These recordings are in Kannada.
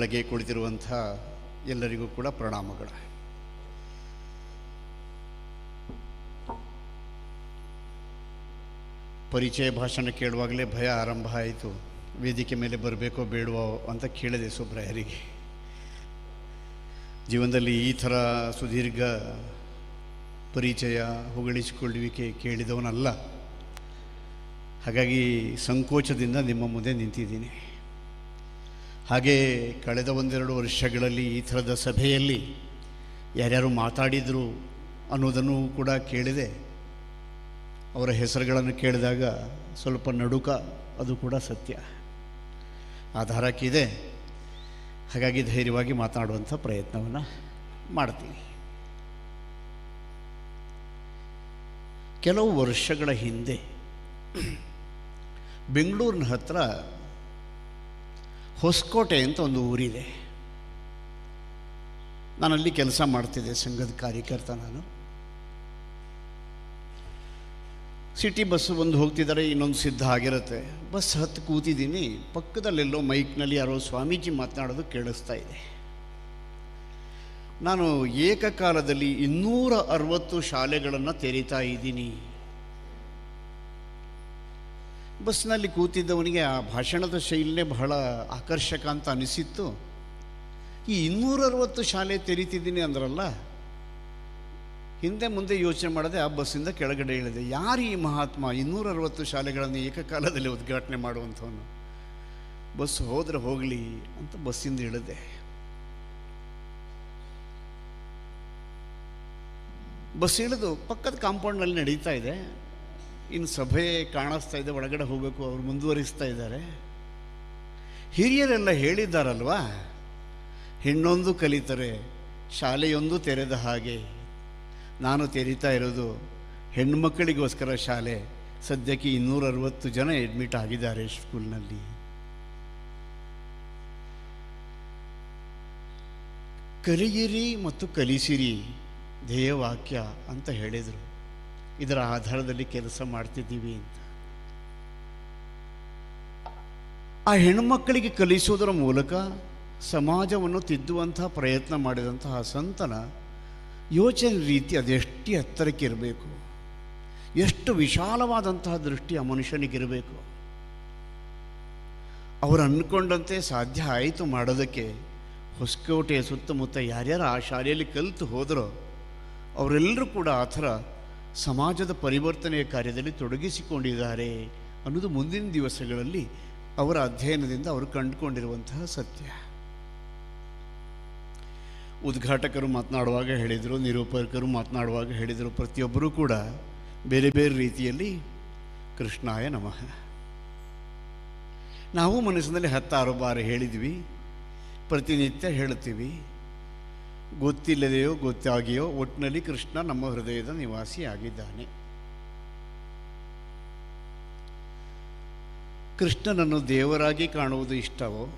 ಕೆಳಗೆ ಕುಳಿತಿರುವಂಥ ಎಲ್ಲರಿಗೂ ಕೂಡ ಪ್ರಣಾಮಗಳು. ಪರಿಚಯ ಭಾಷಣ ಕೇಳುವಾಗಲೇ ಭಯ ಆರಂಭ ಆಯಿತು. ವೇದಿಕೆ ಮೇಲೆ ಬರಬೇಕೋ ಬೇಡವೋ ಅಂತ ಕೇಳಿದೆ ಸುಬ್ರಹರಿಗೆ ಜೀವನದಲ್ಲಿ ಈ ಥರ ಸುದೀರ್ಘ ಪರಿಚಯ, ಹೊಗಳಿಸಿಕೊಳ್ಳುವಿಕೆ ಕೇಳಿದವನಲ್ಲ. ಹಾಗಾಗಿ ಸಂಕೋಚದಿಂದ ನಿಮ್ಮ ಮುಂದೆ ನಿಂತಿದ್ದೀನಿ. ಹಾಗೆ ಕಳೆದ ಒಂದೆರಡು ವರ್ಷಗಳಲ್ಲಿ ಈ ಥರದ ಸಭೆಯಲ್ಲಿ ಯಾರ್ಯಾರು ಮಾತಾಡಿದರು ಅನ್ನೋದನ್ನು ಕೂಡ ಕೇಳಿದೆ. ಅವರ ಹೆಸರುಗಳನ್ನು ಕೇಳಿದಾಗ ಸ್ವಲ್ಪ ನಡುಕ ಅದು ಕೂಡ ಸತ್ಯ. ಆಧಾರಕ್ಕಿದೆ ಹಾಗಾಗಿ ಧೈರ್ಯವಾಗಿ ಮಾತನಾಡುವಂಥ ಪ್ರಯತ್ನವನ್ನು ಮಾಡ್ತೀನಿ. ಕೆಲವು ವರ್ಷಗಳ ಹಿಂದೆ ಬೆಂಗಳೂರಿನ ಹತ್ರ ಹೊಸಕೋಟೆ ಅಂತ ಒಂದು ಊರಿದೆ. ನಾನಲ್ಲಿ ಕೆಲಸ ಮಾಡ್ತಿದ್ದೆ ಸಂಘದ ಕಾರ್ಯಕರ್ತ ನಾನು. ಸಿಟಿ ಬಸ್ ಒಂದು ಹೋಗ್ತಿದ್ದಾರೆ, ಇನ್ನೊಂದು ಸಿದ್ಧ ಆಗಿರುತ್ತೆ. ಬಸ್ ಹತ್ತು ಕೂತಿದ್ದೀನಿ, ಪಕ್ಕದಲ್ಲೆಲ್ಲೋ ಮೈಕ್ನಲ್ಲಿ ಯಾರೋ ಸ್ವಾಮೀಜಿ ಮಾತನಾಡೋದು ಕೇಳಿಸ್ತಾ ಇದೆ. ನಾನು ಏಕಕಾಲದಲ್ಲಿ ಇನ್ನೂರ ಅರವತ್ತು ಶಾಲೆಗಳನ್ನು ತೆರೀತಾ ಇದ್ದೀನಿ. ಬಸ್ನಲ್ಲಿ ಕೂತಿದ್ದವನಿಗೆ ಆ ಭಾಷಣದ ಶೈಲಿನೇ ಬಹಳ ಆಕರ್ಷಕ ಅಂತ ಅನಿಸಿತ್ತು. ಈ ಇನ್ನೂರ ಅರವತ್ತು ಶಾಲೆ ತೆರೀತಿದ್ದೀನಿ ಅಂದ್ರಲ್ಲ, ಹಿಂದೆ ಮುಂದೆ ಯೋಚನೆ ಮಾಡದೆ ಆ ಬಸ್ಸಿಂದ ಕೆಳಗಡೆ ಇಳಿದೆ. ಯಾರು ಈ ಮಹಾತ್ಮ ಇನ್ನೂರ ಅರವತ್ತು ಶಾಲೆಗಳನ್ನು ಏಕಕಾಲದಲ್ಲಿ ಉದ್ಘಾಟನೆ ಮಾಡುವಂಥವನು? ಬಸ್ ಹೋದ್ರೆ ಹೋಗಲಿ ಅಂತ ಬಸ್ಸಿಂದ ಇಳಿದೆ. ಬಸ್ ಇಳಿದು ಪಕ್ಕದ ಕಾಂಪೌಂಡ್ನಲ್ಲಿ ನಡೀತಾ ಇದೆ. ಇನ್ನು ಸಭೆ ಕಾಣಿಸ್ತಾ ಇದೆ, ಒಳಗಡೆ ಹೋಗಬೇಕು, ಅವರು ಮುಂದುವರಿಸ್ತಾ ಇದ್ದಾರೆ. ಹಿರಿಯರೆಲ್ಲ ಹೇಳಿದ್ದಾರಲ್ವಾ, ಹೆಣ್ಣೊಂದು ಕಲಿತರೆ, ಶಾಲೆಯೊಂದು ತೆರೆದ ಹಾಗೆ. ನಾನು ತೆರೀತಾ ಇರೋದು ಹೆಣ್ಮಕ್ಕಳಿಗೋಸ್ಕರ ಶಾಲೆ. ಸದ್ಯಕ್ಕೆ ಇನ್ನೂರ ಅರವತ್ತು ಜನ ಅಡ್ಮಿಟ್ ಆಗಿದ್ದಾರೆ ಸ್ಕೂಲ್ನಲ್ಲಿ ಕಲಿಯಿರಿ ಮತ್ತು ಕಲಿಸಿರಿ, ಧ್ಯೇಯವಾಕ್ಯ ಅಂತ ಹೇಳಿದರು. ಇದರ ಆಧಾರದಲ್ಲಿ ಕೆಲಸ ಮಾಡ್ತಿದ್ದೀವಿ ಅಂತ. ಆ ಹೆಣ್ಮಕ್ಕಳಿಗೆ ಕಲಿಸುವುದರ ಮೂಲಕ ಸಮಾಜವನ್ನು ತಿದ್ದುವಂತಹ ಪ್ರಯತ್ನ ಮಾಡಿದಂತಹ ಸಂತನ ಯೋಚನೆ ರೀತಿ ಅದೆಷ್ಟು ಎತ್ತರಕ್ಕೆ ಇರಬೇಕು ಎಷ್ಟು ವಿಶಾಲವಾದಂತಹ ದೃಷ್ಟಿ ಆ ಮನುಷ್ಯನಿಗಿರಬೇಕು. ಅವರು ಅಂದ್ಕೊಂಡಂತೆ ಸಾಧ್ಯ ಆಯಿತು ಮಾಡೋದಕ್ಕೆ ಹೊಸಕೋಟೆಯ ಸುತ್ತಮುತ್ತ ಯಾರ್ಯಾರು ಆ ಶಾಲೆಯಲ್ಲಿ ಕಲಿತು ಹೋದರೋ ಅವರೆಲ್ಲರೂ ಕೂಡ ಆ ಥರ ಸಮಾಜದ ಪರಿವರ್ತನೆಯ ಕಾರ್ಯದಲ್ಲಿ ತೊಡಗಿಸಿಕೊಂಡಿದ್ದಾರೆ ಅನ್ನೋದು ಮುಂದಿನ ದಿವಸಗಳಲ್ಲಿ ಅವರ ಅಧ್ಯಯನದಿಂದ ಅವರು ಕಂಡುಕೊಂಡಿರುವಂತಹ ಸತ್ಯ. ಉದ್ಘಾಟಕರು ಮಾತನಾಡುವಾಗ ಹೇಳಿದರು, ನಿರೂಪಕರು ಮಾತನಾಡುವಾಗ ಹೇಳಿದರು, ಪ್ರತಿಯೊಬ್ಬರೂ ಕೂಡ ಬೇರೆ ಬೇರೆ ರೀತಿಯಲ್ಲಿ ಕೃಷ್ಣಾಯ ನಮಃ. ನಾವು ಮನಸ್ಸಿನಲ್ಲಿ ಹತ್ತಾರು ಬಾರಿ ಹೇಳಿದ್ವಿ, ಪ್ರತಿನಿತ್ಯ ಹೇಳುತ್ತೀವಿ. ಗೊತ್ತಿಲ್ಲದೆಯೋ, ಗೊತ್ತಾಗಿಯೋ ಒಟ್ಟಿನಲ್ಲಿ ಕೃಷ್ಣ ನಮ್ಮ ಹೃದಯದ ನಿವಾಸಿ ಆಗಿದ್ದಾನೆ ಕೃಷ್ಣನನ್ನು ದೇವರಾಗಿ ಕಾಣುವುದು ಇಷ್ಟವೋ?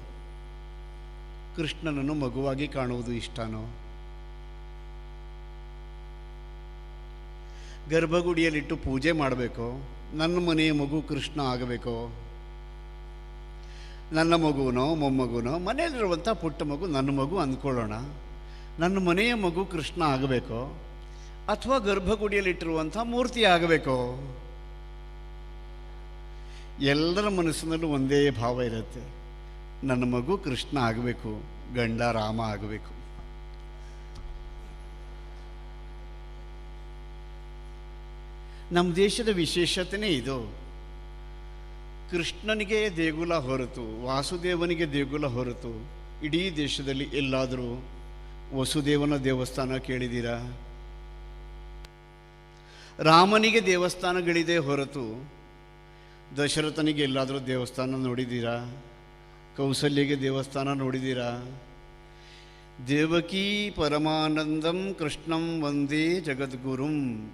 ಕೃಷ್ಣನನ್ನು ಮಗುವಾಗಿ ಕಾಣುವುದು ಇಷ್ಟನೋ? ಗರ್ಭಗುಡಿಯಲ್ಲಿಟ್ಟು ಪೂಜೆ ಮಾಡಬೇಕೋ? ನನ್ನ ಮನೆಯ ಮಗು ಕೃಷ್ಣ ಆಗಬೇಕೋ? ನನ್ನ ಮಗುವನೋ ಮೊಮ್ಮಗುನೋ? ಮನೆಯಲ್ಲಿರುವಂಥ ಪುಟ್ಟ ಮಗು ನನ್ನ ಮಗು ಅಂದ್ಕೊಳ್ಳೋಣ. ನನ್ನ ಮನೆಯ ಮಗು ಕೃಷ್ಣ ಆಗಬೇಕೋ? ಅಥವಾ ಗರ್ಭಗುಡಿಯಲ್ಲಿಟ್ಟಿರುವಂಥ ಮೂರ್ತಿ ಆಗಬೇಕೋ? ಎಲ್ಲರ ಮನಸ್ಸಿನಲ್ಲೂ ಒಂದೇ ಭಾವ ಇರುತ್ತೆ. ನನ್ನ ಮಗು ಕೃಷ್ಣ ಆಗಬೇಕು, ಗಂಡ ರಾಮ ಆಗಬೇಕು. ನಮ್ಮ ದೇಶದ ವಿಶೇಷತೆನೇ ಇದು. ಕೃಷ್ಣನಿಗೆ ದೇಗುಲ ಹೊರತು, ವಾಸುದೇವನಿಗೆ ದೇಗುಲ ಹೊರತು, ಇಡೀ ದೇಶದಲ್ಲಿ ಎಲ್ಲಾದರೂ ವಸುದೇವನ ದೇವಸ್ಥಾನ ಕೇಳಿದ್ದೀರಾ? ರಾಮನಿಗೆ ದೇವಸ್ಥಾನಗಳಿದೆ ಹೊರತು ದಶರಥನಿಗೆ ಎಲ್ಲಾದರೂ ದೇವಸ್ಥಾನ ನೋಡಿದ್ದೀರಾ? ಕೌಸಲ್ಯಗೆ ದೇವಸ್ಥಾನ ನೋಡಿದ್ದೀರಾ? ದೇವಕೀ ಪರಮಾನಂದಂ ಕೃಷ್ಣಂ ವಂದೇ ಜಗದ್ಗುರುಂ.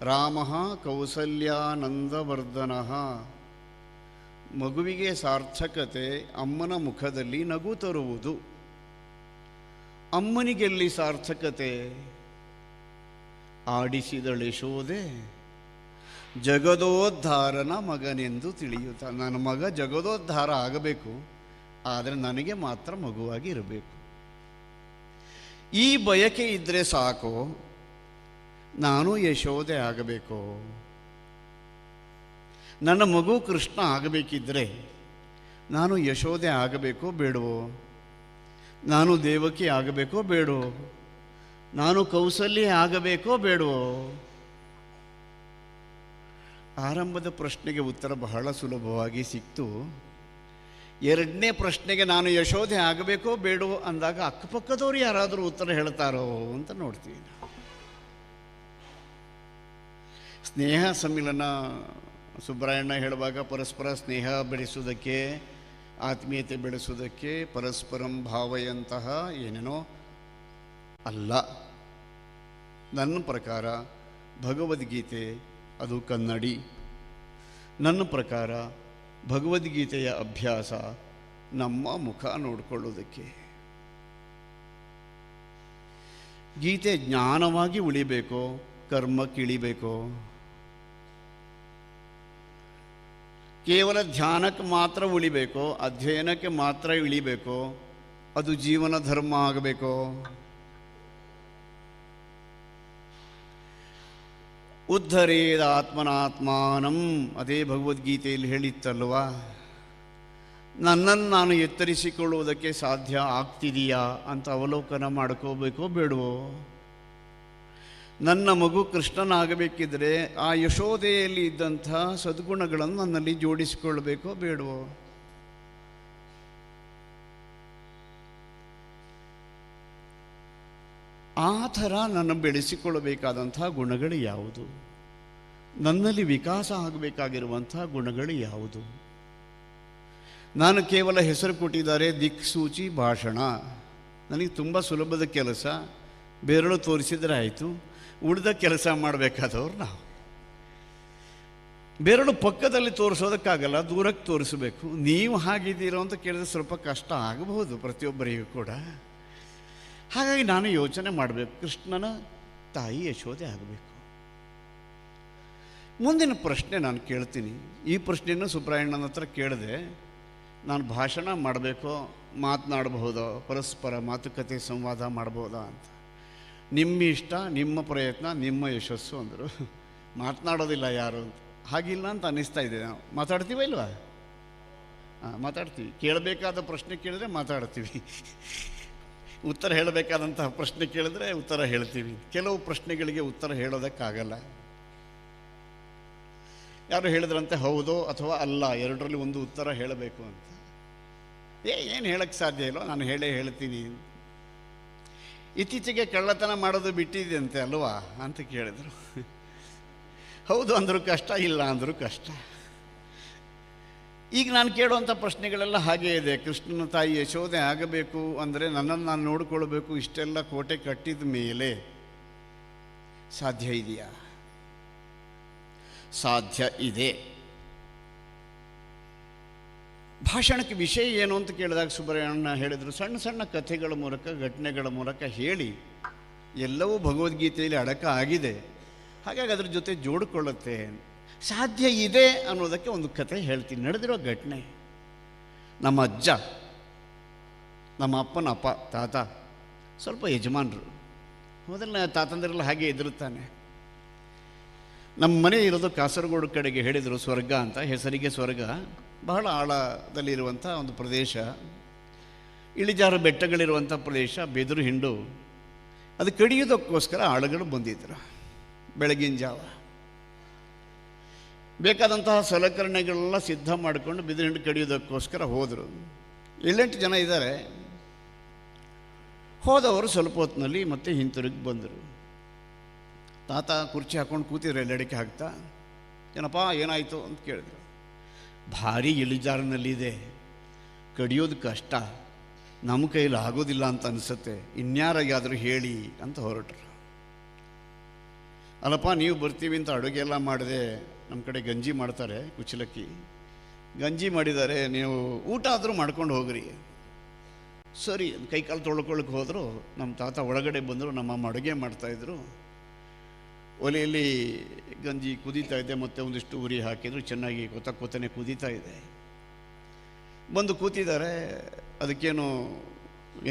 ರಾಮ ಕೌಸಲ್ಯಾನಂದವರ್ಧನ. ಮಗುವಿಗೆ ಸಾರ್ಥಕತೆ ಅಮ್ಮನ ಮುಖದಲ್ಲಿ ನಗು ತರುವುದು. ಅಮ್ಮನಿಗೆಲ್ಲಿ ಸಾರ್ಥಕತೆ? ಆಡಿಸಿದಳೆಶೋದೆ ಜಗದೋದ್ಧಾರನ ಮಗನೆಂದು ತಿಳಿಯುತ್ತ, ನನ್ನ ಮಗ ಜಗದೋದ್ಧಾರ ಆಗಬೇಕು, ಆದರೆ ನನಗೆ ಮಾತ್ರ ಮಗುವಾಗಿ ಇರಬೇಕು. ಈ ಬಯಕೆ ಇದ್ದರೆ ಸಾಕು, ನಾನು ಯಶೋದೆ ಆಗಬೇಕು. ನನ್ನ ಮಗು ಕೃಷ್ಣ ಆಗಬೇಕಿದ್ರೆ, ನಾನು ಯಶೋದೆ ಆಗಬೇಕು, ಬೇಡವೋ? ನಾನು ದೇವಕಿ ಆಗಬೇಕೋ ಬೇಡವೋ ನಾನು ಕೌಸಲ್ಯ ಆಗಬೇಕೋ ಬೇಡವೋ ಆರಂಭದ ಪ್ರಶ್ನೆಗೆ ಉತ್ತರ ಬಹಳ ಸುಲಭವಾಗಿ ಸಿಕ್ತು. ಎರಡನೇ ಪ್ರಶ್ನೆಗೆ ನಾನು ಯಶೋಧೆ ಆಗಬೇಕೋ ಬೇಡವೋ ಅಂದಾಗ ಅಕ್ಕಪಕ್ಕದವ್ರು ಯಾರಾದರೂ ಉತ್ತರ ಹೇಳ್ತಾರೋ ಅಂತ ನೋಡ್ತೀವಿ ಸ್ನೇಹ ಸಮ್ಮಿಲನ ಸುಬ್ರಾಯಣ್ಣ ಹೇಳುವಾಗ ಪರಸ್ಪರ ಸ್ನೇಹ ಬೆಳೆಸುವುದಕ್ಕೆ ಆತ್ಮೀಯತೆ ಬೆಳೆಸುವುದಕ್ಕೆ ಪರಸ್ಪರಂ ಭಾವಯಂತಹ ಏನೇನೋ ಅಲ್ಲ. ನನ್ನ ಪ್ರಕಾರ ಭಗವದ್ಗೀತೆ ಅದು ಕನ್ನಡಿ. ನನ್ನ ಪ್ರಕಾರ ಭಗವದ್ಗೀತೆಯ ಅಭ್ಯಾಸ ನಮ್ಮ ಮುಖ ನೋಡಿಕೊಳ್ಳೋದಕ್ಕೆ. ಗೀತೆ ಜ್ಞಾನವಾಗಿ ಉಳಿಬೇಕೋ ಕರ್ಮಕ್ಕಿಳಿಬೇಕೋ ಕೇವಲ ಧ್ಯಾನಕ್ಕೆ ಮಾತ್ರ ಉಳಿಬೇಕೋ, ಅಧ್ಯಯನಕ್ಕೆ ಮಾತ್ರ ಇಳಿಬೇಕೋ, ಅದು ಜೀವನ ಧರ್ಮ ಆಗಬೇಕೋ? ಉದ್ಧರೇದ ಆತ್ಮನಾತ್ಮಾನಂ, ಅದೇ ಭಗವದ್ಗೀತೆಯಲ್ಲಿ ಹೇಳಿತ್ತಲ್ವ? ನನ್ನನ್ನು ನಾನು ಎತ್ತರಿಸಿಕೊಳ್ಳುವುದಕ್ಕೆ ಸಾಧ್ಯ ಆಗ್ತಿದೆಯಾ ಅಂತ ಅವಲೋಕನ ಮಾಡ್ಕೋಬೇಕೋ ಬೇಡವೋ? ನನ್ನ ಮಗು ಕೃಷ್ಣನಾಗಬೇಕಿದ್ರೆ ಆ ಯಶೋದೆಯಲ್ಲಿ ಇದ್ದಂಥ ಸದ್ಗುಣಗಳನ್ನು ನನ್ನಲ್ಲಿ ಜೋಡಿಸಿಕೊಳ್ಳಬೇಕೋ ಬೇಡವೋ? ಆ ಥರ ನನ್ನ ಬೆಳೆಸಿಕೊಳ್ಳಬೇಕಾದಂಥ ಗುಣಗಳು ಯಾವುದು? ನನ್ನಲ್ಲಿ ವಿಕಾಸ ಆಗಬೇಕಾಗಿರುವಂಥ ಗುಣಗಳು ಯಾವುದು? ನಾನು ಕೇವಲ ಹೆಸರು ಕೊಟ್ಟಿದ್ದಾರೆ, ದಿಕ್ಸೂಚಿ ಭಾಷಣ. ನನಗೆ ತುಂಬ ಸುಲಭದ ಕೆಲಸ. ಬೆರಳು ತೋರಿಸಿದರೆ ಆಯಿತು. ಉಳಿದ ಕೆಲಸ ಮಾಡಬೇಕಾದವ್ರು ನಾವು. ಬೆರಳು ಪಕ್ಕದಲ್ಲಿ ತೋರಿಸೋದಕ್ಕಾಗಲ್ಲ, ದೂರಕ್ಕೆ ತೋರಿಸಬೇಕು. ನೀವು ಹಾಗಿದ್ದೀರೋ ಅಂತ ಕೇಳಿದ್ರೆ ಸ್ವಲ್ಪ ಕಷ್ಟ ಆಗಬಹುದು ಪ್ರತಿಯೊಬ್ಬರಿಗೂ ಕೂಡ. ಹಾಗಾಗಿ ನಾನು ಯೋಚನೆ ಮಾಡಬೇಕು, ಕೃಷ್ಣನ ತಾಯಿ ಯಶೋದೆ ಆಗಬೇಕು. ಮುಂದಿನ ಪ್ರಶ್ನೆ ನಾನು ಕೇಳ್ತೀನಿ. ಈ ಪ್ರಶ್ನೆಯನ್ನು ಸುಬ್ರಾಯಣ್ಣನ ಹತ್ರ ಕೇಳಿದೆ, ನಾನು ಭಾಷಣ ಮಾಡಬೇಕೋ, ಮಾತನಾಡಬಹುದೋ, ಪರಸ್ಪರ ಮಾತುಕತೆ, ಸಂವಾದ ಮಾಡ್ಬೋದಾ ಅಂತ. ನಿಮ್ಮ ಇಷ್ಟ, ನಿಮ್ಮ ಪ್ರಯತ್ನ, ನಿಮ್ಮ ಯಶಸ್ಸು ಅಂದರು. ಮಾತನಾಡೋದಿಲ್ಲ ಯಾರು? ಅಂತ ಹಾಗಿಲ್ಲ ಅಂತ ಅನ್ನಿಸ್ತಾ ಇದೆ. ನಾವು ಮಾತಾಡ್ತೀವ ಇಲ್ವಾ? ಹಾಂ, ಮಾತಾಡ್ತೀವಿ. ಕೇಳಬೇಕಾದ ಪ್ರಶ್ನೆ ಕೇಳಿದ್ರೆ ಮಾತಾಡ್ತೀವಿ. ಉತ್ತರ ಹೇಳಬೇಕಾದಂತಹ ಪ್ರಶ್ನೆ ಕೇಳಿದ್ರೆ ಉತ್ತರ ಹೇಳ್ತೀವಿ. ಕೆಲವು ಪ್ರಶ್ನೆಗಳಿಗೆ ಉತ್ತರ ಹೇಳೋದಕ್ಕಾಗಲ್ಲ. ಯಾರು ಹೇಳಿದ್ರಂತೆ ಹೌದೋ ಅಥವಾ ಅಲ್ಲ? ಎರಡರಲ್ಲಿ ಒಂದು ಉತ್ತರ ಹೇಳಬೇಕು ಅಂತ. ಏ, ಏನು ಹೇಳಕ್ಕೆ ಸಾಧ್ಯ ಇಲ್ಲ ನಾನು ಹೇಳೇ ಹೇಳ್ತೀನಿ ಇತ್ತೀಚೆಗೆ ಕಳ್ಳತನ ಮಾಡೋದು ಬಿಟ್ಟಿದೆಯಂತೆ ಅಲ್ವಾ ಅಂತ ಕೇಳಿದರು. ಹೌದು, ಅಂದರೂ ಕಷ್ಟ, ಇಲ್ಲ ಅಂದರೂ ಕಷ್ಟ. ಈಗ ನಾನು ಕೇಳುವಂಥ ಪ್ರಶ್ನೆಗಳೆಲ್ಲ ಹಾಗೇ ಇದೆ. ಕೃಷ್ಣನ ತಾಯಿ ಯಶೋಧೆ ಆಗಬೇಕು ಅಂದರೆ ನನ್ನನ್ನು ನಾನು ನೋಡಿಕೊಳ್ಬೇಕು, ಇಷ್ಟೆಲ್ಲ ಕೋಟೆ ಕಟ್ಟಿದ ಮೇಲೆ ಸಾಧ್ಯ ಇದೆಯಾ? ಸಾಧ್ಯ ಇದೆ. ಭಾಷಣಕ್ಕೆ ವಿಷಯ ಏನು ಅಂತ ಕೇಳಿದಾಗ ಸುಬ್ರಹ್ಮಣ್ಯ ಹೇಳಿದರು, ಸಣ್ಣ ಸಣ್ಣ ಕಥೆಗಳ ಮೂಲಕ, ಘಟನೆಗಳ ಮೂಲಕ ಹೇಳಿ ಎಲ್ಲವೂ ಭಗವದ್ಗೀತೆಯಲ್ಲಿ ಅಡಕ ಆಗಿದೆ. ಹಾಗಾಗಿ ಅದ್ರ ಜೊತೆ ಜೋಡಿಕೊಳ್ಳುತ್ತೆ. ಸಾಧ್ಯ ಇದೆ ಅನ್ನೋದಕ್ಕೆ ಒಂದು ಕಥೆ ಹೇಳ್ತೀನಿ. ನಡೆದಿರೋ ಘಟನೆ. ನಮ್ಮ ಅಜ್ಜ, ನಮ್ಮ ಅಪ್ಪನ ಅಪ್ಪ, ತಾತ, ಸ್ವಲ್ಪ ಯಜಮಾನರು. ಮೊದಲನೇ ತಾತಂದಿರೆಲ್ಲ ಹಾಗೆ ಎದುರುತ್ತಾನೆ. ನಮ್ಮ ಮನೆ ಇರೋದು ಕಾಸರಗೋಡು ಕಡೆಗೆ ಹೇಳಿದರು ಸ್ವರ್ಗ ಅಂತ, ಹೆಸರಿಗೆ ಸ್ವರ್ಗ. ಬಹಳ ಆಳದಲ್ಲಿರುವಂಥ ಒಂದು ಪ್ರದೇಶ. ಇಳಿಜಾರು ಬೆಟ್ಟಗಳಿರುವಂಥ ಪ್ರದೇಶ, ಬೆದರು ಹಿಂಡು. ಅದು ಕಡಿಯೋದಕ್ಕೋಸ್ಕರ ಆಳುಗಳು ಬಂದಿದ್ದರು ಬೆಳಗಿನ ಜಾವ. ಬೇಕಾದಂತಹ ಸಲಕರಣೆಗಳೆಲ್ಲ ಸಿದ್ಧ ಮಾಡಿಕೊಂಡು ಬಿದಿರು ಹಿಂಡು ಕಡಿಯೋದಕ್ಕೋಸ್ಕರ ಹೋದರು. ಏಳೆಂಟು ಜನ ಇದ್ದಾರೆ. ಹೋದವರು ಸ್ವಲ್ಪ ಹೊತ್ತಿನಲ್ಲಿ ಮತ್ತೆ ಹಿಂತಿರುಗಿ ಬಂದರು. ತಾತ ಕುರ್ಚಿ ಹಾಕೊಂಡು ಕೂತಿದ್ರು ಎಲ್ಲಡಿಕೆ ಹಾಕ್ತಾ? ಏನಪ್ಪ, ಏನಾಯಿತು ಅಂತ ಕೇಳಿದ್ರು. ಭಾರಿ ಇಳಿಜಾರಿನಲ್ಲಿದೆ. ಕಡಿಯೋದು ಕಷ್ಟ. ನಮ್ಮ ಕೈಲಿ ಆಗೋದಿಲ್ಲ ಅಂತ ಅನಿಸುತ್ತೆ. ಇನ್ಯಾರಿಗಾದರೂ ಹೇಳಿ ಅಂತ ಹೊರಟರು. ಅಲ್ಲಪ್ಪ, ನೀವು ಬರ್ತೀವಿ ಅಂತ ಅಡುಗೆ ಎಲ್ಲ ಮಾಡಿದೆ. ನಮ್ಮ ಕಡೆ ಗಂಜಿ ಮಾಡ್ತಾರೆ ಕುಚಲಕ್ಕಿ. ಗಂಜಿ ಮಾಡಿದ್ದಾರೆ, ನೀವು ಊಟ ಆದರೂ ಮಾಡ್ಕೊಂಡು ಹೋಗ್ರಿ. ಸರಿ, ಕೈಕಾಲು ತೊಳ್ಕೊಳಕ್ಕೆ ಹೋದರು. ನಮ್ಮ ತಾತ ಒಳಗಡೆ ಬಂದರು ನಮ್ಮಮ್ಮ ಅಡುಗೆ ಮಾಡ್ತಾಯಿದ್ರು ಒಲೆಯಲ್ಲಿ ಗಂಜಿ ಕುದೀತಾ ಇದೆ, ಮತ್ತು ಒಂದಿಷ್ಟು ಉರಿ ಹಾಕಿದ್ರು ಚೆನ್ನಾಗಿ ಕೊತ ಕೊತ್ತನೆ ಕುದೀತಾ ಇದೆ. ಬಂದು ಕೂತಿದ್ದಾರೆ, ಅದಕ್ಕೇನು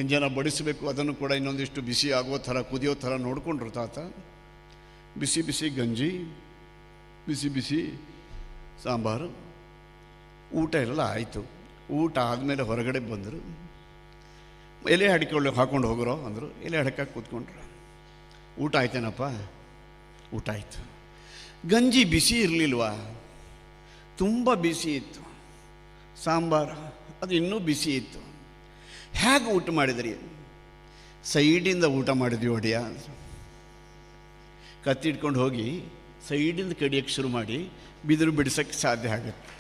ಎಂಜನ ಬಡಿಸಬೇಕು, ಅದನ್ನು ಕೂಡ ಇನ್ನೊಂದಿಷ್ಟು ಬಿಸಿ ಆಗೋ ಥರ, ಕುದಿಯೋ ಥರ ನೋಡಿಕೊಂಡ್ರು ತಾತ. ಬಿಸಿ ಬಿಸಿ ಗಂಜಿ, ಬಿಸಿ ಬಿಸಿ ಸಾಂಬಾರು. ಊಟ ಎಲ್ಲ ಆಯಿತು. ಊಟ ಆದಮೇಲೆ ಹೊರಗಡೆ ಬಂದರು. ಎಲೆ ಹಾಡ್ಕೊಳ್ಳೋಕೆ ಹಾಕ್ಕೊಂಡು ಹೋಗ್ರೋ ಅಂದರು. ಎಲೆ ಅಡಕಾಗಿ ಕೂತ್ಕೊಂಡ್ರು. ಊಟ ಆಯ್ತೇನಪ್ಪ? ಊಟ ಆಯಿತು. ಗಂಜಿ ಬಿಸಿ ಇರಲಿಲ್ವಾ? ತುಂಬ ಬಿಸಿ ಇತ್ತು. ಸಾಂಬಾರು, ಅದು ಇನ್ನೂ ಬಿಸಿ ಇತ್ತು. ಹೇಗೆ ಊಟ ಮಾಡಿದ್ರಿ? ಸೈಡಿಂದ ಊಟ ಮಾಡಿದ್ವಿ ಒಡೆಯ. ಕತ್ತಿಡ್ಕೊಂಡು ಹೋಗಿ ಸೈಡಿಂದ ಕಡಿಯೋಕ್ಕೆ ಶುರು ಮಾಡಿ ಬಿದಿರು ಬಿಡಿಸೋಕ್ಕೆ ಸಾಧ್ಯ ಆಗುತ್ತೆ.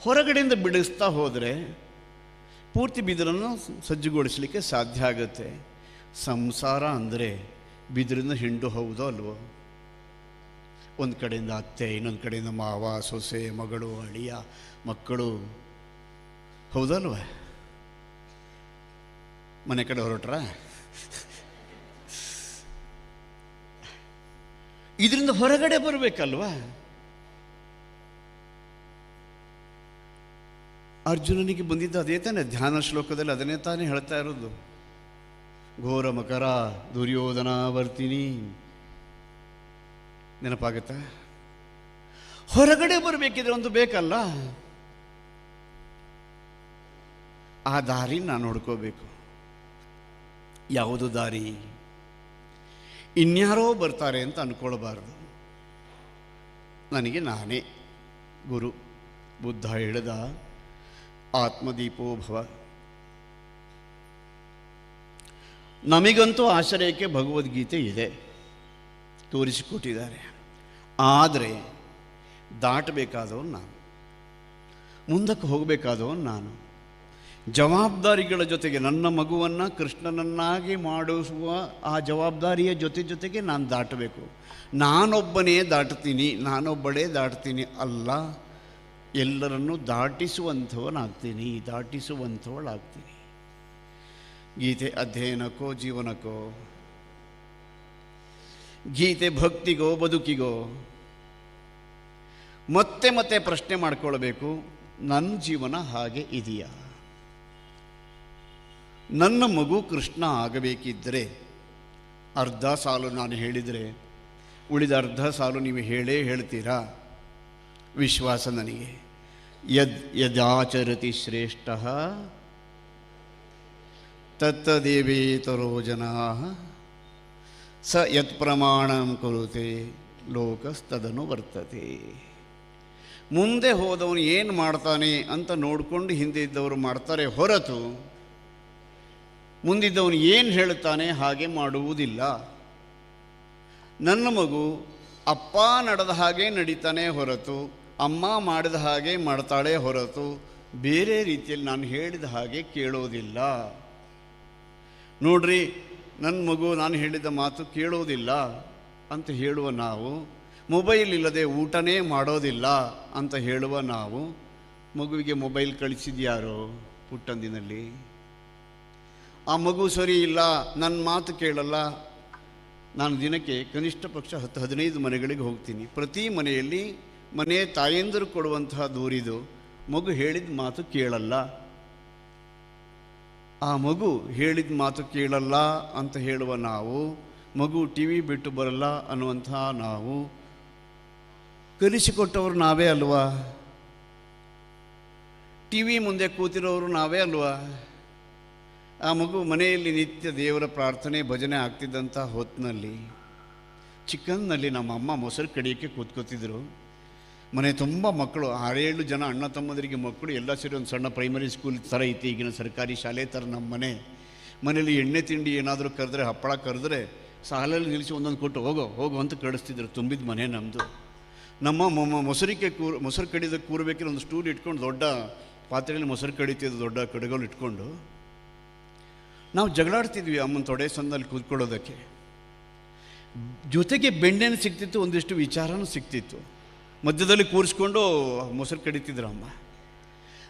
ಹೊರಗಡೆಯಿಂದ ಬಿಡಿಸ್ತಾ ಹೋದರೆ ಪೂರ್ತಿ ಬಿದಿರನ್ನು ಸಜ್ಜುಗೊಳಿಸಲಿಕ್ಕೆ ಸಾಧ್ಯ ಆಗುತ್ತೆ. ಸಂಸಾರ ಅಂದರೆ ಬಿದಿರಿನ ಹಿಂಡು ಹೌದೋ ಅಲ್ವೋ? ಒಂದು ಕಡೆಯಿಂದ ಅತ್ತೆ, ಇನ್ನೊಂದು ಕಡೆಯಿಂದ ಮಾವ, ಸೊಸೆ, ಮಗಳು, ಅಳಿಯ, ಮಕ್ಕಳು. ಹೌದಲ್ವ? ಮನೆ ಕಡೆ ಹೊರಟ್ರ? ಇದರಿಂದ ಹೊರಗಡೆ ಬರಬೇಕಲ್ವಾ? ಅರ್ಜುನನಿಗೆ ಬಂದಿದ್ದ ಅದೇ ತಾನೇ, ಧ್ಯಾನ ಶ್ಲೋಕದಲ್ಲಿ ಅದನ್ನೇ ತಾನೇ ಹೇಳ್ತಾ ಇರೋದು. ಘೋರ ಮಕರ ದುರ್ಯೋಧನ ಬರ್ತೀನಿ ನೆನಪಾಗತ್ತಾ? ಹೊರಗಡೆ ಬರಬೇಕಿದ್ರೆ ಒಂದು ಬೇಕಲ್ಲ? ಆ ದಾರಿ ನಾನು ನೋಡ್ಕೋಬೇಕು. ಯಾವುದು ದಾರಿ? ಇನ್ಯಾರೋ ಬರ್ತಾರೆ ಅಂತ ಅಂದ್ಕೊಳ್ಬಾರ್ದು ನನಗೆ ನಾನೇ ಗುರು. ಬುದ್ಧ ಹೇಳಿದ ಆತ್ಮದೀಪೋ ಭವ ನಮಗಂತೂ ಆಶ್ರಯಕ್ಕೆ ಭಗವದ್ಗೀತೆ ಇದೆ. ತೋರಿಸಿಕೊಟ್ಟಿದ್ದಾರೆ. ಆದರೆ ದಾಟಬೇಕಾದವನು ನಾನು. ಮುಂದಕ್ಕೆ ಹೋಗಬೇಕಾದವನು ನಾನು. ಜವಾಬ್ದಾರಿಗಳ ಜೊತೆಗೆ ನನ್ನ ಮಗುವನ್ನು ಕೃಷ್ಣನನ್ನಾಗಿ ಮಾಡಿಸುವ ಆ ಜವಾಬ್ದಾರಿಯ ಜೊತೆ ಜೊತೆಗೆ ನಾನು ದಾಟಬೇಕು. ನಾನೊಬ್ಬನೇ ದಾಟ್ತೀನಿ, ನಾನೊಬ್ಬಳೇ ದಾಟ್ತೀನಿ ಅಲ್ಲ. ಎಲ್ಲರನ್ನೂ ದಾಟಿಸುವಂಥವನಾಗ್ತೀನಿ, ದಾಟಿಸುವಂಥವಳಾಗ್ತೀನಿ. ಗೀತೆ ಅಧ್ಯಯನಕ್ಕೋ ಜೀವನಕ್ಕೋ ಗೀತೆ ಭಕ್ತಿಗೋ ಬದುಕಿಗೋ. ಮತ್ತೆ ಮತ್ತೆ ಪ್ರಶ್ನೆ ಮಾಡ್ಕೊಳ್ಬೇಕು ನನ್ನ ಜೀವನ ಹಾಗೆ ಇದೆಯಾ? ನನ್ನ ಮಗು ಕೃಷ್ಣ ಆಗಬೇಕಿದ್ದರೆ ಅರ್ಧ ಸಾಲು ನಾನು ಹೇಳಿದರೆ, ಉಳಿದ ಅರ್ಧ ಸಾಲು ನೀವು ಹೇಳೇ ಹೇಳ್ತೀರಾ? ವಿಶ್ವಾಸ ನನಗೆ. ಯದ್ ಯದಾಚರತಿ ಶ್ರೇಷ್ಠ ತತ್ತದೇವೇತರೋ ಜನಾ ಸ ಯತ್ ಪ್ರಮಾಣ ಕುರುತೆ ಲೋಕಸ್ತದನು ಬರ್ತದೆ ಮುಂದೆ ಹೋದವನು ಏನು ಮಾಡ್ತಾನೆ ಅಂತ ನೋಡಿಕೊಂಡು ಹಿಂದೆ ಇದ್ದವರು ಮಾಡ್ತಾರೆ ಹೊರತು ಮುಂದಿದ್ದವನು ಏನು ಹೇಳುತ್ತಾನೆ ಹಾಗೆ ಮಾಡುವುದಿಲ್ಲ। ನನ್ನ ಮಗು ಅಪ್ಪ ನಡೆದ ಹಾಗೆ ನಡೀತಾನೆ ಹೊರತು, ಅಮ್ಮ ಮಾಡಿದ ಹಾಗೆ ಮಾಡ್ತಾಳೆ ಹೊರತು, ಬೇರೆ ರೀತಿಯಲ್ಲಿ ನಾನು ಹೇಳಿದ ಹಾಗೆ ಕೇಳೋದಿಲ್ಲ। ನೋಡ್ರಿ ನನ್ನ ಮಗು ನಾನು ಹೇಳಿದ ಮಾತು ಕೇಳೋದಿಲ್ಲ ಅಂತ ಹೇಳುವ ನಾವು, ಮೊಬೈಲ್ ಇಲ್ಲದೆ ಊಟನೇ ಮಾಡೋದಿಲ್ಲ ಅಂತ ಹೇಳುವ ನಾವು, ಮಗುವಿಗೆ ಮೊಬೈಲ್ ಕಳಿಸಿದ್ಯಾರೋ ಪುಟ್ಟಂದಿನಲ್ಲಿ? ಆ ಮಗು ಸರಿ ಇಲ್ಲ ನನ್ನ ಮಾತು ಕೇಳಲ್ಲ. ನಾನು ದಿನಕ್ಕೆ ಕನಿಷ್ಠ ಪಕ್ಷ ಹತ್ತು, ಹದಿನೈದು ಮನೆಗಳಿಗೆ ಹೋಗ್ತೀನಿ. ಪ್ರತಿ ಮನೆಯಲ್ಲಿ ಮನೆ ತಾಯಂದರು ಕೊಡುವಂತಹ ದೂರಿದು ಮಗು ಹೇಳಿದ ಮಾತು ಕೇಳಲ್ಲ. ಆ ಮಗು ಹೇಳಿದ ಮಾತು ಕೇಳಲ್ಲ ಅಂತ ಹೇಳುವ ನಾವು, ಮಗು ಟಿ ವಿ ಬಿಟ್ಟು ಬರಲ್ಲ ಅನ್ನುವಂಥ ನಾವು. ಕಲಿಸಿಕೊಟ್ಟವರು ನಾವೇ ಅಲ್ವಾ? ಟಿ ವಿ ಮುಂದೆ ಕೂತಿರೋರು ನಾವೇ ಅಲ್ವಾ? ಆ ಮಗು ಮನೆಯಲ್ಲಿ ನಿತ್ಯ ದೇವರ ಪ್ರಾರ್ಥನೆ, ಭಜನೆ ಆಗ್ತಿದ್ದಂಥ ಹೊತ್ತಿನಲ್ಲಿ ಚಿಕ್ಕನ್ನಲ್ಲಿ ನಮ್ಮ ಅಮ್ಮ ಮೊಸರು ಕಡಿಯೋಕ್ಕೆ ಕೂತ್ಕೋತಿದ್ರು. ಮನೆ ತುಂಬ ಮಕ್ಕಳು, ಆರೇಳು ಜನ ಅಣ್ಣ ತಮ್ಮದರಿಗೆ ಮಕ್ಕಳು, ಎಲ್ಲ ಸೇರಿ ಒಂದು ಸಣ್ಣ ಪ್ರೈಮರಿ ಸ್ಕೂಲ್ ಥರ ಐತಿ. ಈಗಿನ ಸರ್ಕಾರಿ ಶಾಲೆ ಥರ ನಮ್ಮ ಮನೆ. ಮನೇಲಿ ಎಣ್ಣೆ ತಿಂಡಿ ಏನಾದರೂ ಕರೆದ್ರೆ, ಹಪ್ಪಳ ಕರೆದ್ರೆ, ಸಾಲಲ್ಲಿ ನಿಲ್ಲಿಸಿ ಒಂದೊಂದು ಕೊಟ್ಟು ಹೋಗೋ ಹೋಗೋ ಅಂತ ಕಳಿಸ್ತಿದ್ರು, ತುಂಬಿದ ಮನೆ ನಮ್ಮದು ನಮ್ಮ ಮೊಮ್ಮ ಮೊಸರಿಗೆ ಕೂರ್, ಮೊಸರು ಕಡಿದ ಕೂರಬೇಕಿದ್ರೆ ಒಂದು ಸ್ಟೂಲ್ ಇಟ್ಕೊಂಡು ದೊಡ್ಡ ಪಾತ್ರೆಯಲ್ಲಿ ಮೊಸರು ಕಡಿತಿದ್ದು, ದೊಡ್ಡ ಕಡಗೋಲು ಇಟ್ಕೊಂಡು. ನಾವು ಜಗಳಾಡ್ತಿದ್ವಿ ಅಮ್ಮನ ತೊಡೆ ಸಂದಲ್ಲಿ ಕೂತ್ಕೊಳ್ಳೋದಕ್ಕೆ. ಜೊತೆಗೆ ಬೆಣ್ಣೆನೂ ಸಿಗ್ತಿತ್ತು, ಒಂದಿಷ್ಟು ವಿಚಾರನೂ ಸಿಗ್ತಿತ್ತು. ಮಧ್ಯದಲ್ಲಿ ಕೂರಿಸ್ಕೊಂಡು ಮೊಸರು ಕಡಿತಿದ್ರು ಅಮ್ಮ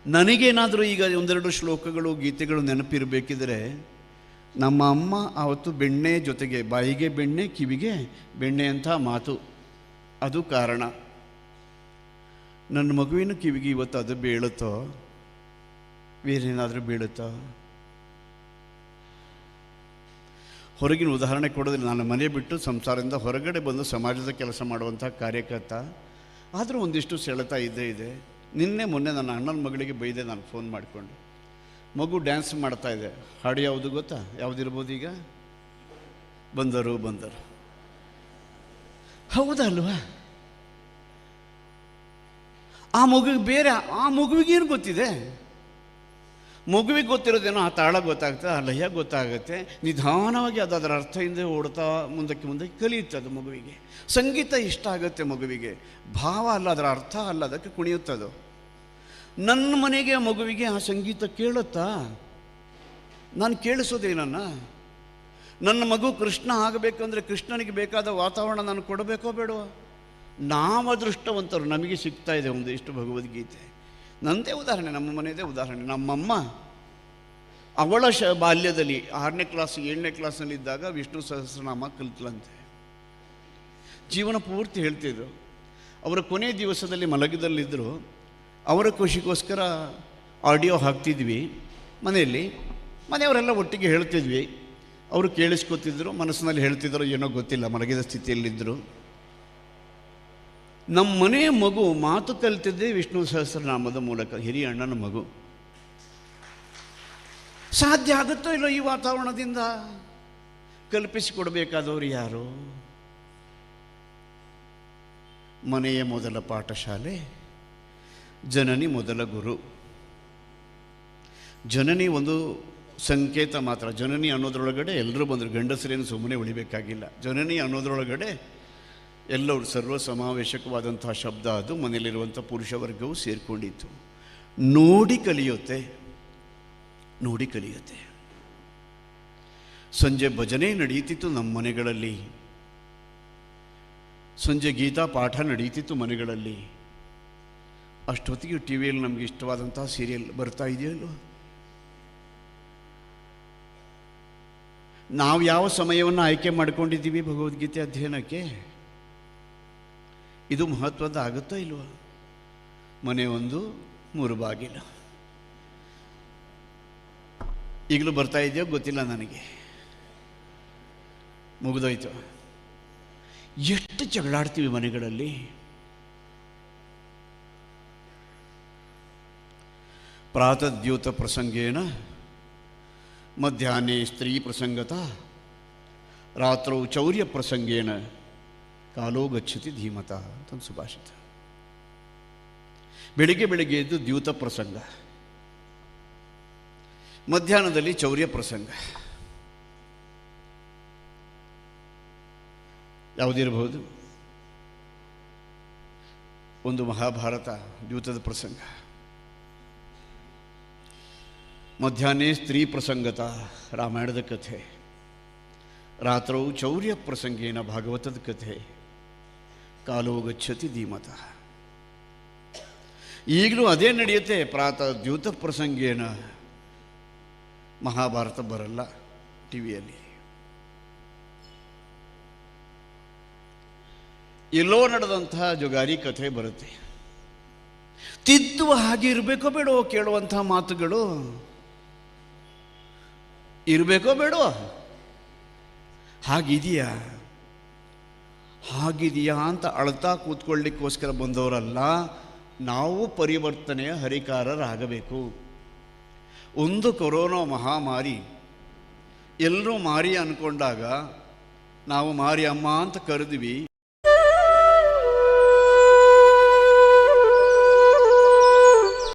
ನನಗೇನಾದರೂ ಈಗ ಒಂದೆರಡು ಶ್ಲೋಕಗಳು, ಗೀತೆಗಳು ನೆನಪಿರಬೇಕಿದ್ರೆ, ನಮ್ಮ ಅಮ್ಮ ಆವತ್ತು ಬೆಣ್ಣೆ ಜೊತೆಗೆ, ಬಾಯಿಗೆ ಬೆಣ್ಣೆ, ಕಿವಿಗೆ ಬೆಣ್ಣೆ ಅಂತ ಮಾತು. ಅದು ಕಾರಣ. ನನ್ನ ಮಗುವಿನ ಕಿವಿಗೆ ಇವತ್ತು ಅದು ಬೀಳುತ್ತೋ? ಬೇರೇನಾದರೂ ಬೀಳುತ್ತೋ? ಹೊರಗಿನ ಉದಾಹರಣೆ ಕೊಡೋದಿಲ್ಲ. ನಾನು ಮನೆ ಬಿಟ್ಟು ಸಂಸಾರದಿಂದ ಹೊರಗಡೆ ಬಂದು ಸಮಾಜದ ಕೆಲಸ ಮಾಡುವಂಥ ಕಾರ್ಯಕರ್ತ ಆದರೂ ಒಂದಿಷ್ಟು ಸೆಳೆತ ಇದ್ದೇ ಇದೆ. ನಿನ್ನೆ ಮೊನ್ನೆ ನನ್ನ ಅಣ್ಣನ ಮಗಳಿಗೆ ಬೈದೆ ನಾನು ಫೋನ್ ಮಾಡಿಕೊಂಡು. ಮಗು ಡ್ಯಾನ್ಸ್ ಮಾಡ್ತಾ ಇದೆ. ಹಾಡು ಯಾವುದು ಗೊತ್ತಾ? ಯಾವುದಿರ್ಬೋದು ಈಗ? ಬಂದರು ಬಂದರು. ಹೌದಲ್ವಾ ಆ ಮಗುವಿಗೆ ಬೇರೆ, ಆ ಮಗುವಿಗೇನು ಗೊತ್ತಿದೆ? ಮಗುವಿಗೆ ಗೊತ್ತಿರೋದೇನೋ ಆ ತಾಳ ಗೊತ್ತಾಗುತ್ತೆ, ಆ ಲಯ ಗೊತ್ತಾಗುತ್ತೆ. ನಿಧಾನವಾಗಿ ಅದು ಅದರ ಅರ್ಥದಿಂದ ಓಡ್ತಾ ಮುಂದಕ್ಕೆ ಮುಂದಕ್ಕೆ ಕಲಿಯುತ್ತೆ ಅದು ಮಗುವಿಗೆ. ಸಂಗೀತ ಇಷ್ಟ ಆಗುತ್ತೆ ಮಗುವಿಗೆ. ಭಾವ ಅಲ್ಲ, ಅದರ ಅರ್ಥ ಅಲ್ಲ, ಅದಕ್ಕೆ ಕುಣಿಯುತ್ತದು. ನನ್ನ ಮನೆಗೆ ಮಗುವಿಗೆ ಆ ಸಂಗೀತ ಕೇಳುತ್ತಾ? ನಾನು ಕೇಳಿಸೋದೇನನ್ನ? ನನ್ನ ಮಗು ಕೃಷ್ಣ ಆಗಬೇಕಂದ್ರೆ ಕೃಷ್ಣನಿಗೆ ಬೇಕಾದ ವಾತಾವರಣ ನಾನು ಕೊಡಬೇಕೋ ಬೇಡವೋ? ನಾವು ಅದೃಷ್ಟವಂತರು ನಮಗೆ ಸಿಗ್ತಾ ಇದೆ ಒಂದು ಇಷ್ಟು ಭಗವದ್ಗೀತೆ. ನಂದೇ ಉದಾಹರಣೆ, ನಮ್ಮ ಮನೆಯದೇ ಉದಾಹರಣೆ. ನಮ್ಮಮ್ಮ ಅವಳ ಶ ಬಾಲ್ಯದಲ್ಲಿ ಆರನೇ ಕ್ಲಾಸ್ ಏಳನೇ ಕ್ಲಾಸ್ನಲ್ಲಿದ್ದಾಗ ವಿಷ್ಣು ಸಹಸ್ರನಾಮ ಕಲಿತಲಂತೆ ಜೀವನ ಪೂರ್ತಿ ಹೇಳ್ತಿದ್ರು. ಅವರ ಕೊನೆ ದಿವಸದಲ್ಲಿ ಮಲಗಿದಲ್ಲಿದ್ದರು ಅವರ ಖುಷಿಗೋಸ್ಕರ ಆಡಿಯೋ ಹಾಕ್ತಿದ್ವಿ ಮನೆಯಲ್ಲಿ. ಮನೆಯವರೆಲ್ಲ ಒಟ್ಟಿಗೆ ಹೇಳ್ತಿದ್ವಿ. ಅವರು ಕೇಳಿಸ್ಕೊತಿದ್ರು, ಮನಸ್ಸಿನಲ್ಲಿ ಹೇಳ್ತಿದ್ರು ಏನೋ ಗೊತ್ತಿಲ್ಲ, ಮಲಗಿದ ಸ್ಥಿತಿಯಲ್ಲಿದ್ದರು ನಮ್ಮ ಮನೆಯ ಮಗು ಮಾತು ಕಲಿತಿದ್ದೇ ವಿಷ್ಣು ಸಹಸ್ರನಾಮದ ಮೂಲಕ, ಹಿರಿಯ ಅಣ್ಣನ ಮಗು. ಸಾಧ್ಯ ಆಗುತ್ತೋ ಇಲ್ಲೋ ಈ ವಾತಾವರಣದಿಂದ? ಕಲ್ಪಿಸಿಕೊಡಬೇಕಾದವರು ಯಾರು? ಮನೆಯ ಮೊದಲ ಪಾಠಶಾಲೆ, ಜನನಿ ಮೊದಲ ಗುರು. ಜನನಿ ಒಂದು ಸಂಕೇತ ಮಾತ್ರ. ಜನನಿ ಅನ್ನೋದ್ರೊಳಗಡೆ ಎಲ್ಲರೂ ಬಂದರು. ಗಂಡಸರೇನು ಸುಮ್ಮನೆ ಉಳಿಬೇಕಾಗಿಲ್ಲ. ಜನನಿ ಅನ್ನೋದ್ರೊಳಗಡೆ ಎಲ್ಲರೂ ಸರ್ವ ಸಮಾವೇಶಕವಾದಂತಹ ಶಬ್ದ ಅದು ಮನೆಯಲ್ಲಿರುವಂಥ ಪುರುಷ ವರ್ಗವು ಸೇರಿಕೊಂಡಿತ್ತು. ನೋಡಿ ಕಲಿಯುತ್ತೆ ನೋಡಿ ಕಲಿಯುತ್ತೆ. ಸಂಜೆ ಭಜನೆ ನಡೆಯುತ್ತಿತ್ತು ನಮ್ಮ ಮನೆಗಳಲ್ಲಿ. ಸಂಜೆ ಗೀತಾ ಪಾಠ ನಡೆಯುತ್ತಿತ್ತು ಮನೆಗಳಲ್ಲಿ. ಅಷ್ಟೊತ್ತಿಗೆ ಟಿ ವಿಯಲ್ಲಿ ನಮಗೆ ಇಷ್ಟವಾದಂತಹ ಸೀರಿಯಲ್ ಬರ್ತಾ ಇದೆಯಲ್ಲ ನಾವು ಯಾವ ಸಮಯವನ್ನು ಆಯ್ಕೆ ಮಾಡ್ಕೊಂಡಿದ್ದೀವಿ ಭಗವದ್ಗೀತೆ ಅಧ್ಯಯನಕ್ಕೆ? ಇದು ಮಹತ್ವದ ಆಗುತ್ತೋ ಇಲ್ವ? ಮನೆ ಒಂದು, ಮೂರು ಬಾಗಿಲು. ಈಗಲೂ ಬರ್ತಾ ಇದೆಯೋ ಗೊತ್ತಿಲ್ಲ ನನಗೆ. ಮುಗಿದೋಯ್ತು. ಎಷ್ಟು ಜಗಳಾಡ್ತೀವಿ ಮನೆಗಳಲ್ಲಿ? ಪ್ರಾತದ್ಯೂತ ಪ್ರಸಂಗೇನ, ಮಧ್ಯಾಹ್ನೆ ಸ್ತ್ರೀ ಪ್ರಸಂಗತ, ರಾತ್ರೌ ಚೌರ್ಯ ಪ್ರಸಂಗೇನ. ಕಾಲೋ ಗಚ್ಚತಿ ಧೀಮತ ಅಂತ ಒಂದು ಸುಭಾಷಿತ ಬೆಳಿಗ್ಗೆ ಬೆಳಿಗ್ಗೆ ಎದ್ದು ದ್ಯೂತ ಪ್ರಸಂಗ. ಮಧ್ಯಾಹ್ನದಲ್ಲಿ ಚೌರ್ಯ ಪ್ರಸಂಗ. ಯಾವುದಿರಬಹುದು? ಒಂದು ಮಹಾಭಾರತ ದ್ಯೂತದ ಪ್ರಸಂಗ. ಮಧ್ಯಾಹ್ನ ಸ್ತ್ರೀ ಪ್ರಸಂಗತ ರಾಮಾಯಣದ ಕಥೆ. ರಾತ್ರವು ಚೌರ್ಯ ಪ್ರಸಂಗೇನ ಭಾಗವತದ ಕಥೆ. ಕಾಲೋ ಗಚ್ಚತಿ ಧೀಮತ. ಈಗಲೂ ಅದೇ ನಡೆಯುತ್ತೆ, ಪ್ರಾತಃ ದ್ಯೂತ ಪ್ರಸಂಗೇನ ಮಹಾಭಾರತ ಬರಲ್ಲ ಟಿ ವಿಯಲ್ಲಿ ಎಲ್ಲೋ ನಡೆದಂತಹ ಜುಗಾರಿ ಕಥೆ ಬರುತ್ತೆ. ತಿದ್ದುವ ಹಾಗೆ ಇರಬೇಕೋ ಬೇಡೋ ಕೇಳುವಂತಹ ಮಾತುಗಳು. ಇರಬೇಕೋ ಬೇಡೋ? ಹಾಗಿದೆಯಾ? ಹಾಗಿದೆಯಾ ಅಂತ ಅಳತಾ ಕೂತ್ಕೊಳ್ಳಿಕ್ಕೋಸ್ಕರ ಬಂದವರಲ್ಲ, ನಾವು ಪರಿವರ್ತನೆಯ ಹರಿಕಾರರಾಗಬೇಕು. ಒಂದು ಕೊರೋನಾ ಮಹಾಮಾರಿ ಎಲ್ಲರೂ ಮಾರಿ ಅಂದ್ಕೊಂಡಾಗ ನಾವು ಮಾರಿ ಅಮ್ಮ ಅಂತ ಕರೆದ್ವಿ